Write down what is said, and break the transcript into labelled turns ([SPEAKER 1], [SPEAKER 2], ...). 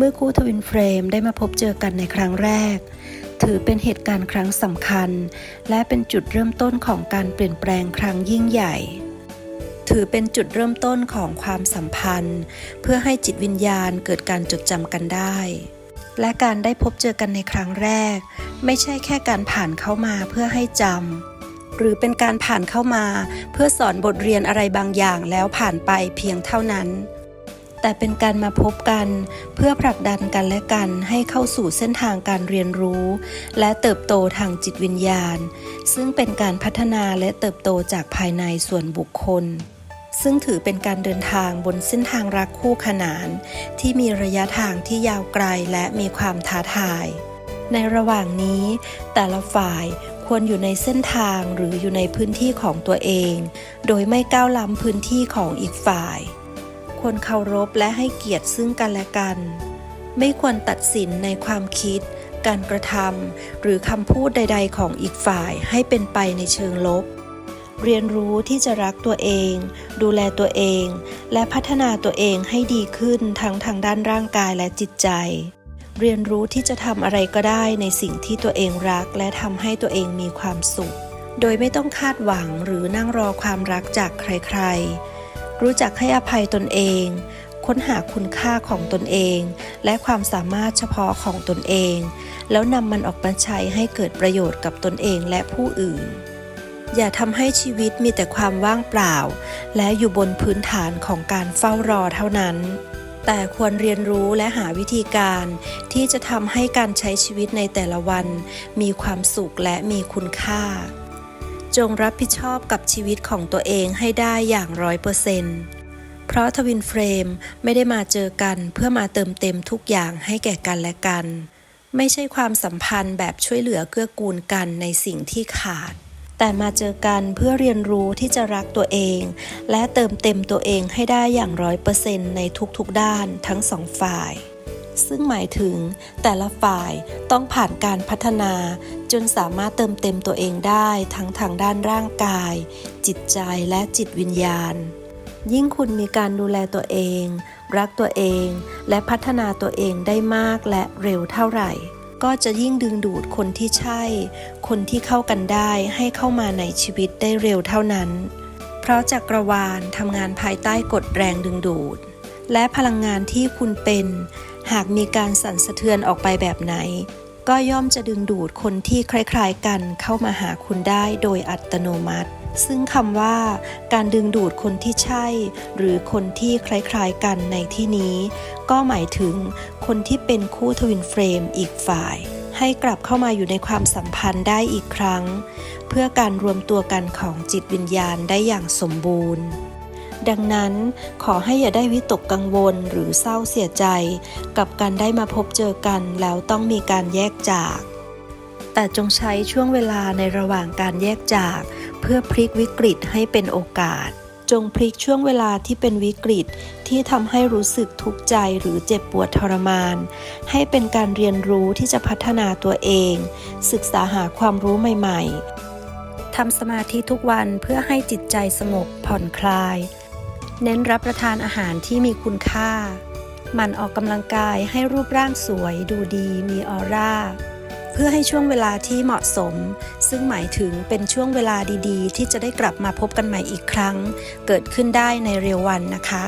[SPEAKER 1] มื่อคู่ทวินเฟรมได้มาพบเจอกันในครั้งแรก ถือเป็นเหตุการณ์ครั้งสำคัญ และเป็นจุดเริ่มต้นของการเปลี่ยนแปลงครั้งยิ่งใหญ่ ถือเป็นจุดเริ่มต้นของความสัมพันธ์ เพื่อให้จิตวิญญาณเกิดการจดจำกันได้ และการได้พบเจอกันในครั้งแรก ไม่ใช่แค่การผ่านเข้ามาเพื่อให้จำหรือเป็นการผ่านเข้ามา เพื่อสอนบทเรียนอะไรบางอย่างแล้วผ่านไปเพียงเท่านั้น แต่เป็นการมาพบกัน เพื่อผลักดันกันและกันให้เข้าสู่เส้นทางการเรียนรู้ และเติบโตทางจิตวิญญาณ ซึ่งเป็นการพัฒนาและเติบโตจากภายในส่วนบุคคล ซึ่งถือเป็นการเดินทางบนเส้นทางรักคู่ขนาน ที่มีระยะทางที่ยาวไกลและมีความท้าทาย ในระหว่างนี้ แต่ละฝ่ายควรอยู่ในเส้นทางหรืออยู่ในพื้นที่ของตัวเอง โดยไม่ก้าวล้ำพื้นที่ของอีกฝ่าย ควรเคารพและให้เกียรติซึ่งกันและกัน ไม่ควรตัดสินในความคิด การกระทำหรือคำพูดใด ๆ ของอีกฝ่ายให้เป็นไปในเชิงลบ เรียนรู้ที่จะรักตัวเอง ดูแลตัวเอง และพัฒนาตัวเองให้ดีขึ้นทั้งทางด้านร่างกายและจิตใจ เรียนรู้ที่จะทำอะไรก็ได้ในสิ่งที่ตัวเองรัก และทำให้ตัวเองมีความสุข โดยไม่ต้องคาดหวังหรือนั่งรอความรักจากใคร ๆ รู้จักให้อภัยตนเอง ค้นหาคุณค่าของตนเอง และความสามารถเฉพาะของตนเอง แล้วนำมันออกมาใช้ให้เกิดประโยชน์กับตนเองและผู้อื่น อย่าทำให้ชีวิตมีแต่ความว่างเปล่า และอยู่บนพื้นฐานของการเฝ้ารอเท่านั้นแต่ควรเรียนรู้และหาวิธีการที่จะทำให้การใช้ชีวิตในแต่ละวัน มีความสุขและมีคุณค่า จงรับผิดชอบกับชีวิตของตัวเองให้ได้อย่างร้อยเปอร์เซนต์เพราะทวินเฟรมไม่ได้มาเจอกันเพื่อมาเติมเต็มทุกอย่างให้แก่กันและกัน ไม่ใช่ความสัมพันธ์แบบช่วยเหลือเกื้อกูลกันในสิ่งที่ขาด แต่มาเจอกันเพื่อเรียนรู้ที่จะรักตัวเอง และเติมเต็มตัวเองให้ได้อย่างร้อยเปอร์เซนต์ในทุกๆด้านทั้งสองฝ่าย ซึ่งหมายถึงแต่ละฝ่ายต้องผ่านการพัฒนา จนสามารถเติมเต็มตัวเองได้ทั้งทางด้านร่างกาย จิตใจและจิตวิญญาณ ยิ่งคุณมีการดูแลตัวเอง รักตัวเอง และพัฒนาตัวเองได้มากและเร็วเท่าไหร่ ก็จะยิ่งดึงดูดคนที่ใช่ คนที่เข้ากันได้ให้เข้ามาในชีวิตได้เร็วเท่านั้น เพราะจักรวาลทำงานภายใต้กฎแรงดึงดูด และพลังงานที่คุณเป็น หากมีการสั่นสะเทือนออกไปแบบไหน ก็ย่อมจะดึงดูดคนที่คล้ายๆกันเข้ามาหาคุณได้โดยอัตโนมัติ ซึ่งคำว่า การดึงดูดคนที่ใช่ หรือคนที่คล้ายๆกันในที่นี้ ก็หมายถึงคนที่เป็นคู่ทวินเฟรมอีกฝ่ายให้กลับเข้ามาอยู่ในความสัมพันธ์ได้อีกครั้ง เพื่อการรวมตัวกันของจิตวิญญาณได้อย่างสมบูรณ์ ดังนั้นขอให้อย่าได้วิตกกังวลหรือเศร้าเสียใจ กับการได้มาพบเจอกันแล้วต้องมีการแยกจาก แต่จงใช้ช่วงเวลาในระหว่างการแยกจาก เพื่อพลิกวิกฤตให้เป็นโอกาส จงพลิกช่วงเวลาที่เป็นวิกฤตที่ทำให้รู้สึกทุกข์ใจหรือเจ็บปวดทรมาน ให้เป็นการเรียนรู้ที่จะพัฒนาตัวเอง ศึกษาหาความรู้ใหม่ ๆทำสมาธิทุกวันเพื่อให้จิตใจสงบผ่อนคลาย เน้นรับประทานอาหารที่มีคุณค่า มันออกกำลังกายให้รูปร่างสวย ดูดี มีออร่า เพื่อให้ช่วงเวลาที่เหมาะสม ซึ่งหมายถึงเป็นช่วงเวลาดีๆ ที่จะได้กลับมาพบกันใหม่อีกครั้ง เกิดขึ้นได้ในเร็ววันนะคะ